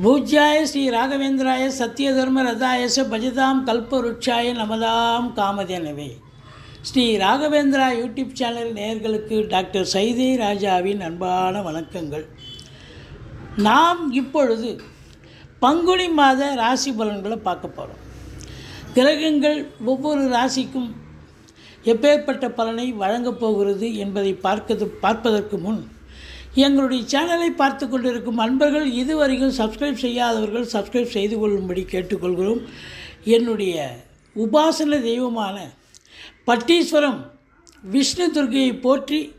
பூஜ்யாய ஸ்ரீ ராகவேந்திராய சத்யதர்ம ரதாயச பஜதாம் கல்பருட்சாய நமதாம் காமதேனவே. ஸ்ரீ ராகவேந்திரா யூடியூப் சேனல் நேயர்களுக்கு டாக்டர் சைதே ராஜாவின் அன்பான வணக்கங்கள். நாம் இப்பொழுது பங்குனி மாத ராசி பலன்களை பார்க்க போகிறோம் கிரகங்கள் ஒவ்வொரு ராசிக்கும் எப்பேற்பட்ட பலனை வழங்கப் போகிறது என்பதை பார்க்கது பார்ப்பதற்கு முன் எங்களுடைய சேனலை பார்த்து கொண்டிருக்கும் அன்பர்கள் இதுவரைக்கும் சப்ஸ்கிரைப் செய்யாதவர்கள் சப்ஸ்கிரைப் செய்து கொள்ளும்படி கேட்டுக்கொள்கிறோம். என்னுடைய உபாசன தெய்வமான பட்டீஸ்வரம் விஷ்ணு துர்கையை போற்றி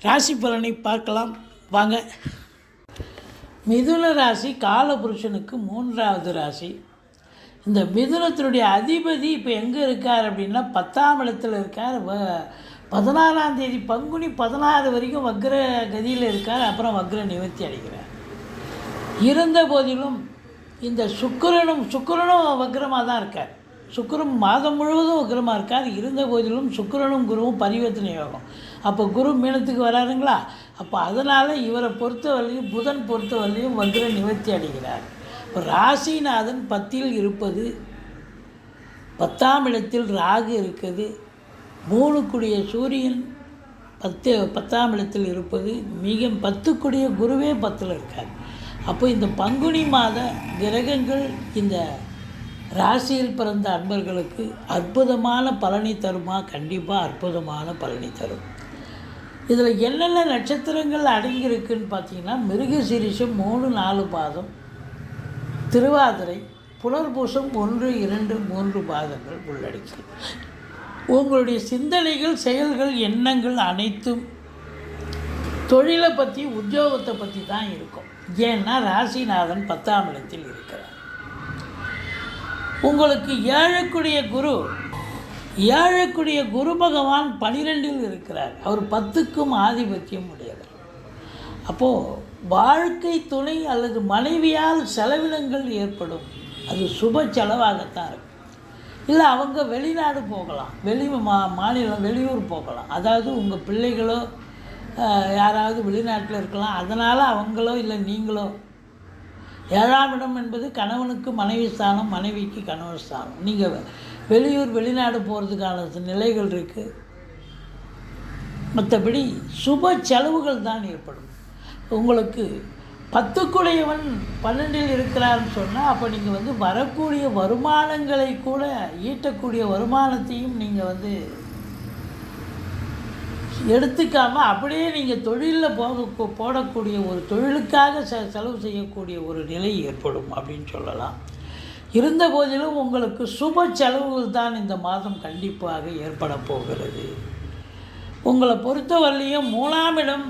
ராசி பலனை பார்க்கலாம். வாங்க. மிதுன ராசி காலபுருஷனுக்கு மூன்றாவது ராசி. இந்த மிதுனத்தினுடைய அதிபதி இப்போ எங்கே இருக்கார் அப்படின்னா பத்தாம் இடத்துல இருக்கார். வ- பதினாறாம் தேதி பங்குனி பதினாறு வரைக்கும் வக்ர கதியில் இருக்கார் அப்புறம் வக்ர நிவர்த்தி அடைகிறார். இருந்த போதிலும் இந்த சுக்கிரனும் சுக்கரனும் வக்ரமாக தான் இருக்கார். சுக்கிரன் மாதம் முழுவதும் வக்ரமாக இருக்கார். இருந்த போதிலும் சுக்கிரனும் குருவும் பரிவர்த்தனை யோகம். அப்போ குரு மீனத்துக்கு வராருங்களா? அப்போ அதனால் இவரை பொறுத்தவரையும் புதன் பொறுத்தவரையும் வக்ர நிவர்த்தி அடைகிறார். இப்போ ராசிநாதன் பத்தில் இருப்பது பத்தாம் இடத்தில் ராகு இருக்குது. மூணுக்குடிய சூரியன் பத்து பத்தாம் இடத்தில் இருப்பது மிக பத்துக்குடிய குருவே பத்தில் இருக்கார். அப்போ இந்த பங்குனி மாத கிரகங்கள் இந்த ராசியில் பிறந்த அன்பர்களுக்கு அற்புதமான பலனை தருமா? கண்டிப்பாக அற்புதமான பலனை தரும். இதில் என்னென்ன நட்சத்திரங்கள் அடங்கியிருக்குன்னு பார்த்தீங்கன்னா மிருகசீரிஷம் மூணு நாலு பாதம் திருவாதிரை புலர்பூசம் ஒன்று இரண்டு மூன்று பாதங்கள் உள்ளடக்கி உங்களுடைய சிந்தனைகள் செயல்கள் எண்ணங்கள் அனைத்தும் தொழிலை பற்றி உத்தியோகத்தை பற்றி தான் இருக்கும். ஏன்னா ராசிநாதன் பத்தாம் இடத்தில் இருக்கிறார். உங்களுக்கு ஏழக்குடைய குரு ஏழக்குடைய குரு பகவான் பனிரெண்டில் இருக்கிறார். அவர் பத்துக்கும் ஆதிபத்தியம் உடையவர். அப்போது வாழ்க்கை துணை அல்லது மனைவியால் செலவினங்கள் ஏற்படும். அது சுப செலவாகத்தான் இருக்கும். இல்லை அவங்க வெளிநாடு போகலாம். வெளி மா மாநிலம் வெளியூர் போகலாம். அதாவது உங்கள் பிள்ளைகளோ யாராவது வெளிநாட்டில் இருக்கலாம். அதனால் அவங்களோ இல்லை நீங்களோ ஏழாம் இடம் என்பது கணவனுக்கு மனைவி ஸ்தானம் மனைவிக்கு கணவர் ஸ்தானம். நீங்கள் வெளியூர் வெளிநாடு போகிறதுக்கான நிலைகள் இருக்குது மற்றபடி சுப செலவுகள் தான் ஏற்படும். உங்களுக்கு பத்துக்குடையவன் பன்னெண்டில் இருக்கிறான்னு சொன்னால் அப்போ நீங்கள் வந்து வரக்கூடிய வருமானங்களை கூட ஈட்டக்கூடிய வருமானத்தையும் நீங்கள் வந்து எடுத்துக்காமல் அப்படியே நீங்கள் தொழிலில் போக போடக்கூடிய ஒரு தொழிலுக்காக செ செலவு செய்யக்கூடிய ஒரு நிலை ஏற்படும் அப்படின்னு சொல்லலாம். இருந்த போதிலும் உங்களுக்கு சுப செலவுகள் தான் இந்த மாதம் கண்டிப்பாக ஏற்பட போகிறது. உங்களை பொறுத்தவரையிலையும் மூணாம் இடம்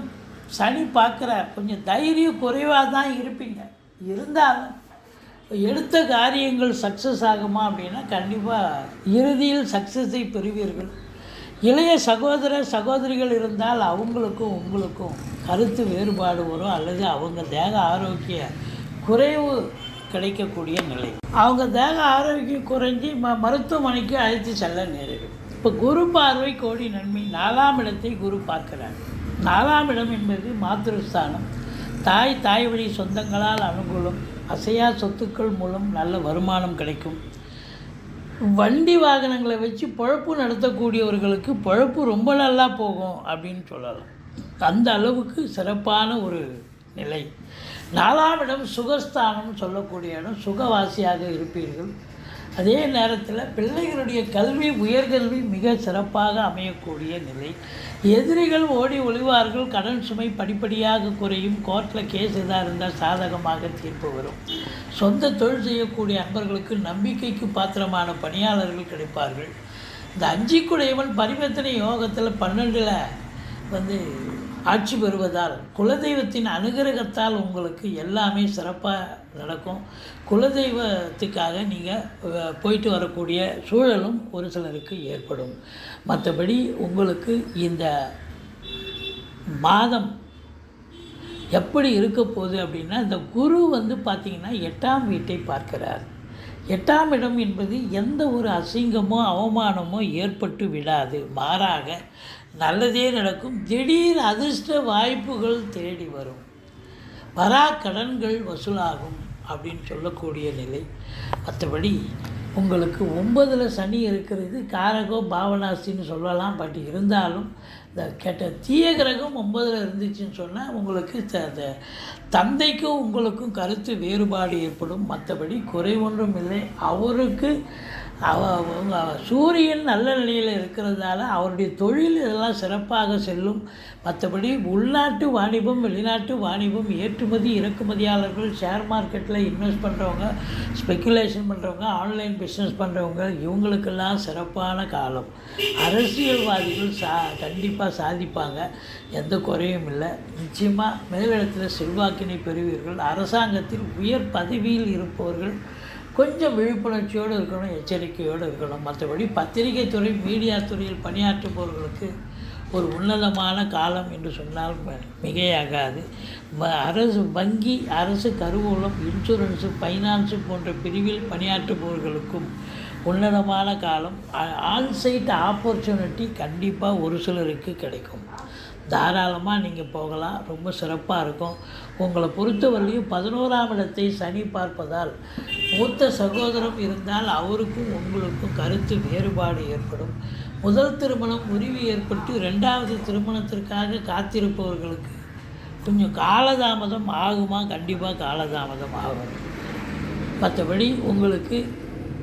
சனி பார்க்குற கொஞ்சம் தைரியம் குறைவாக தான் இருப்பீங்க. இருந்தாலும் எடுத்த காரியங்கள் சக்ஸஸ் ஆகுமா அப்படின்னா கண்டிப்பாக இறுதியில் சக்ஸஸை பெறுவீர்கள். இளைய சகோதர சகோதரிகள் இருந்தால் அவங்களுக்கும் உங்களுக்கும் கருத்து வேறுபாடு வரும். அல்லது அவங்க தேக ஆரோக்கிய குறைவு கிடைக்கக்கூடிய நிலை. அவங்க தேக ஆரோக்கியம் குறைஞ்சி ம மருத்துவமனைக்கு அழைத்து செல்ல நேரிடும். இப்போ குரு பார்வை கோடி நன்மை. நாலாம் இடத்தை குரு பார்க்குறாங்க நாலாம் இடம் என்பது மாத்திருஸ்தானம். தாய் தாய் வழி சொந்தங்களால் அனுகூலம் அசையா சொத்துக்கள் மூலம் நல்ல வருமானம் கிடைக்கும். வண்டி வாகனங்களை வச்சு பொழப்பு நடத்தக்கூடியவர்களுக்கு பொழப்பு ரொம்ப நல்லா போகும் அப்படின்னு சொல்லலாம். அந்த அளவுக்கு சிறப்பான ஒரு நிலை. நாலாம் இடம் சுகஸ்தானம் சொல்லக்கூடிய இடம் சுகவாசியாக இருப்பீர்கள். அதே நேரத்தில் பிள்ளைகளுடைய கல்வி உயர்கல்வி மிக சிறப்பாக அமையக்கூடிய நிலை. எதிரிகள் ஓடி ஒளிவார்கள் கடன் சுமை படிப்படியாக குறையும் கோர்ட்டில் கேஸ் எதாக இருந்தால் சாதகமாக தீர்ப்பு வரும். சொந்த தொழில் செய்யக்கூடிய அன்பர்களுக்கு நம்பிக்கைக்கு பாத்திரமான பணியாளர்கள் கிடைப்பார்கள். இந்த அஞ்சிக்குடையவன் பரிவர்த்தனை யோகத்தில் பன்னெண்டில் வந்து ஆட்சி பெறுவதால் குலதெய்வத்தின் அனுகிரகத்தால் உங்களுக்கு எல்லாமே சிறப்பாக நடக்கும். குலதெய்வத்துக்காக நீங்கள் போயிட்டு வரக்கூடிய சூழலும் ஒரு சிலருக்கு ஏற்படும். மற்றபடி உங்களுக்கு இந்த மாதம் எப்படி இருக்க போகுது அப்படின்னா இந்த குரு வந்து பார்த்திங்கன்னா எட்டாம் வீட்டை பார்க்கிறார். எட்டாம் இடம் என்பது எந்த ஒரு அசிங்கமோ அவமானமோ ஏற்பட்டு விடாது. மாறாக நல்லதே நடக்கும். திடீர் அதிர்ஷ்ட வாய்ப்புகள் தேடி வரும். வரா கடன்கள் வசூலாகும் அப்படின்னு சொல்லக்கூடிய நிலை. மற்றபடி உங்களுக்கு ஒன்பதில் சனி இருக்கிறது காரகோ பாவனாசின்னு சொல்லலாம். பட் இருந்தாலும் கெட்ட தீய கிரகம் ஒன்பதில் இருந்துச்சுன்னு சொன்னால் உங்களுக்கு த தந்தைக்கும் உங்களுக்கும் கருத்து வேறுபாடு ஏற்படும். மற்றபடி குறை ஒன்றும் இல்லை. அவருக்கு சூரியன் நல்ல நிலையில் இருக்கிறதால அவருடைய தொழில் இதெல்லாம் சிறப்பாக செல்லும். மற்றபடி உள்நாட்டு வாணிபம் வெளிநாட்டு வாணிபம் ஏற்றுமதி இறக்குமதியாளர்கள் ஷேர் மார்க்கெட்டில் இன்வெஸ்ட் பண்ணுறவங்க ஸ்பெக்குலேஷன் பண்ணுறவங்க ஆன்லைன் பிஸ்னஸ் பண்ணுறவங்க இவங்களுக்கெல்லாம் சிறப்பான காலம். அரசியல்வாதிகள் சா கண்டிப்பாக சாதிப்பாங்க. எந்த குறையும் இல்லை. நிச்சயமாக மேலிடத்தில் செல்வாக்கினை பெறுவீர்கள். அரசாங்கத்தில் உயர் பதவியில் இருப்பவர்கள் கொஞ்சம் விழிப்புணர்ச்சியோடு இருக்கணும் எச்சரிக்கையோடு இருக்கணும். மற்றபடி பத்திரிகை துறை மீடியா துறையில் பணியாற்றுபவர்களுக்கு ஒரு உன்னதமான காலம் என்று சொன்னால் மிகையாகாது. அரசு வங்கி அரசு கருவூலம் இன்சூரன்ஸு ஃபைனான்ஸு போன்ற பிரிவில் பணியாற்றுபவர்களுக்கும் உன்னதமான காலம். ஆன்சைட் ஆப்பர்ச்சுனிட்டி கண்டிப்பாக ஒரு சிலருக்கு கிடைக்கும். தாராளமாக நீங்கள் போகலாம். ரொம்ப சிறப்பாக இருக்கும். உங்களை பொறுத்தவரையும் பதினோராம் இடத்தை சனி பார்ப்பதால் மூத்த சகோதரம் இருந்தால் அவருக்கும் உங்களுக்கும் கருத்து வேறுபாடு ஏற்படும். முதல் திருமணம் முறிவு ஏற்பட்டு ரெண்டாவது திருமணத்திற்காக காத்திருப்பவர்களுக்கு கொஞ்சம் காலதாமதம் ஆகுமா? கண்டிப்பாக காலதாமதம் ஆகும். மற்றபடி உங்களுக்கு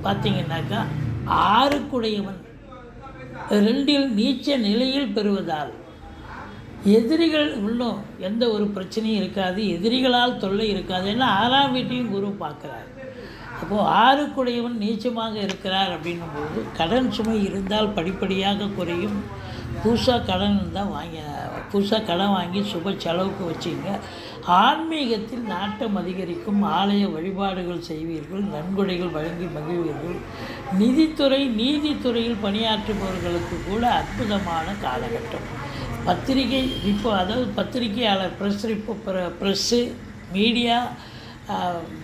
பார்த்தீங்கன்னாக்கா ஆறுக்குடையவன். ரெண்டில் நீச்ச நிலையில் பெறுவதால் எதிரிகள் இன்னும் எந்த ஒரு பிரச்சனையும் இருக்காது. எதிரிகளால் தொல்லை இருக்காது. ஏன்னா ஆறாம் வீட்டையும் குரு பார்க்குறாரு. அப்போது ஆறுக்குடையவன் நீச்சமாக இருக்கிறார் அப்படின்னும்போது கடன் சுமை இருந்தால் படிப்படியாக குறையும். புதுசாக கடன் இருந்தால் வாங்கி புதுசாக கடன் வாங்கி சுப செலவுக்கு வச்சிங்க. ஆன்மீகத்தில் நாட்டம் அதிகரிக்கும். ஆலய வழிபாடுகள் செய்வீர்கள். நன்கொடைகள் வழங்கி மகிழ்வீர்கள். நிதித்துறை நீதித்துறையில் பணியாற்றுபவர்களுக்கு கூட அற்புதமான காலகட்டம். பத்திரிகை இப்போ அதாவது பத்திரிகையாளர் ப்ரெஸ் ரிப்போ ப்ரெஸ்ஸு மீடியா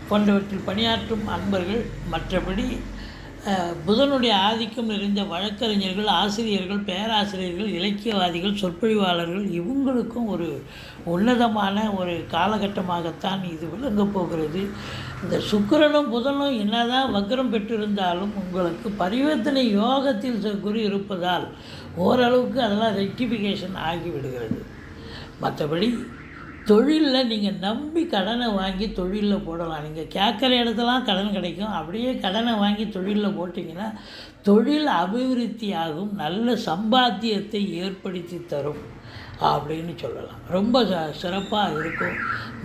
போன்றவற்றில் பணியாற்றும் அன்பர்கள் மற்றபடி புதனுடைய ஆதிக்கம் நிறைந்த வழக்கறிஞர்கள் ஆசிரியர்கள் பேராசிரியர்கள் இலக்கியவாதிகள் சொற்பொழிவாளர்கள் இவங்களுக்கும் ஒரு உன்னதமான ஒரு காலகட்டமாகத்தான் இது விளங்கப் போகிறது. இந்த சுக்கரனும் புதனும் என்னதான் வக்ரம் பெற்றிருந்தாலும் உங்களுக்கு பரிவர்த்தனை யோகத்தில் ச- குரு இருப்பதால் ஓரளவுக்கு அதெல்லாம் ரெக்டிஃபிகேஷன் ஆகிவிடுகிறது. மற்றபடி தொழிலில் நீங்கள் நம்பி கடனை வாங்கி தொழிலில் போடலாம். நீங்கள் கேட்குற இடத்துலாம் கடன் கிடைக்கும். அப்படியே கடனை வாங்கி தொழிலில் போட்டிங்கன்னா தொழில் அபிவிருத்தி ஆகும் நல்ல சம்பாத்தியத்தை ஏற்படுத்தி தரும் அப்படின்னு சொல்லலாம். ரொம்ப ச- சிறப்பாக இருக்கும்.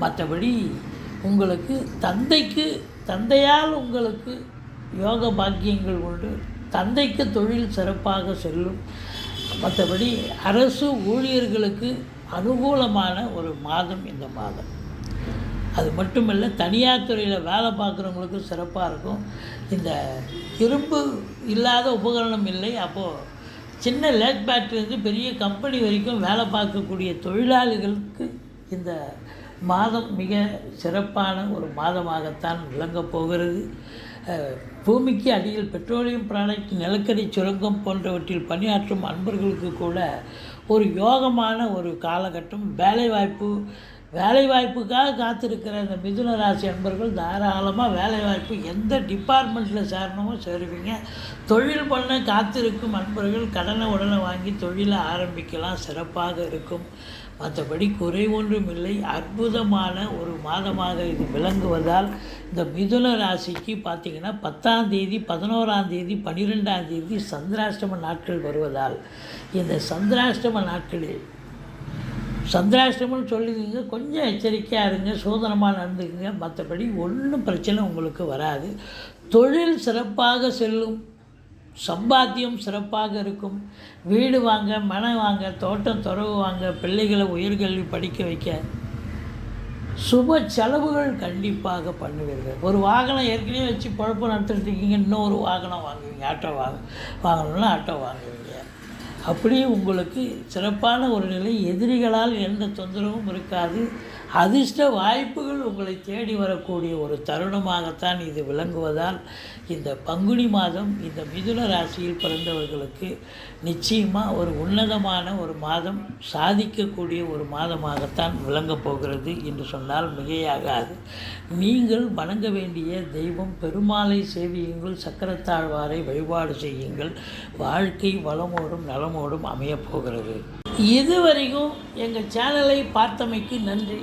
மற்றபடி உங்களுக்கு தந்தைக்கு தந்தையால் உங்களுக்கு யோக பாக்கியங்கள் உண்டு. தந்தைக்கு தொழில் சிறப்பாக செல்லும். மற்றபடி அரசு ஊழியர்களுக்கு அனுகூலமான ஒரு மாதம் இந்த மாதம். அது மட்டுமல்ல தனியார் துறையில் வேலை பார்க்குறவங்களுக்கும் சிறப்பாக இருக்கும். இந்த இரும்பு இல்லாத உபகரணம் இல்லை. அப்போது சின்ன லேட் பேட்லேருந்து பெரிய கம்பெனி வரைக்கும் வேலை பார்க்கக்கூடிய தொழிலாளிகளுக்கு இந்த மாதம் மிக சிறப்பான ஒரு மாதமாகத்தான் விளங்கப் போகிறது. பூமிக்கு அடியில் பெட்ரோலியம் ப்ராடக்ட் நிலக்கரி சுரங்கம் போன்றவற்றில் பணியாற்றும் அன்பர்களுக்கு கூட ஒரு யோகமான ஒரு காலகட்டம் வேலைவாய்ப்பு வேலைவாய்ப்புக்காக காத்திருக்கிற இந்த மிதுன ராசி அன்பர்கள் தாராளமாக வேலைவாய்ப்பு எந்த டிபார்ட்மெண்ட்டில் சேரணுமோ சேருவீங்க. தொழில் பண்ண காத்திருக்கும் அன்பர்கள் கடனை உடனே வாங்கி தொழிலை ஆரம்பிக்கலாம். சிறப்பாக இருக்கும். மற்றபடி குறை ஒன்றும் இல்லை. அற்புதமான ஒரு மாதமாக இது விளங்குவதால் இந்த மிதுன ராசிக்கு பார்த்திங்கன்னா பத்தாம் தேதி பதினோராம் தேதி பன்னிரெண்டாம் தேதி சந்திராஷ்டம நாட்கள் வருவதால் இந்த சந்திராஷ்டம நாட்களில் சந்திராஷ்டமம்னு சொல்லுவீங்க கொஞ்சம் எச்சரிக்கையாக இருங்க சோதனமாக நடந்துக்குங்க. மற்றபடி ஒன்றும் பிரச்சனை உங்களுக்கு வராது. தொழில் சிறப்பாக செல்லும். சம்பாத்தியம் சிறப்பாக இருக்கும். வீடு வாங்க மனை வாங்க தோட்டம் துறவு வாங்க பிள்ளைகளை உயர்கல்வி படிக்க வைக்க சுப செலவுகள் கண்டிப்பாக பண்ணுவீர்கள். ஒரு வாகனம் ஏற்கனவே வச்சு குழப்பம் நடத்திட்டு இருக்கீங்க இன்னொரு வாகனம் வாங்குவீங்க. ஆட்டோ வாங்க வாங்கணும்னா ஆட்டோ வாங்குவீங்க. அப்படியே உங்களுக்கு சிறப்பான ஒரு நிலை எதிரிகளால் எந்த தொந்தரவும் இருக்காது. அதிர்ஷ்ட வாய்ப்புகள் உங்களை தேடி வரக்கூடிய ஒரு தருணமாகத்தான் இது விளங்குவதால் இந்த பங்குனி மாதம் இந்த மிதுன ராசியில் பிறந்தவர்களுக்கு நிச்சயமாக ஒரு உன்னதமான ஒரு மாதம் சாதிக்கக்கூடிய ஒரு மாதமாகத்தான் விளங்கப் போகிறது என்று சொன்னால் மிகையாகாது. நீங்கள் வணங்க வேண்டிய தெய்வம் பெருமாளை சேவியுங்கள் சக்கரத்தாழ்வாரை வழிபாடு செய்யுங்கள். வாழ்க்கை வளமோடும் நலமோடும் அமையப் போகிறது. இதுவரைக்கும் எங்கள் சேனலை பார்த்தமைக்கு நன்றி.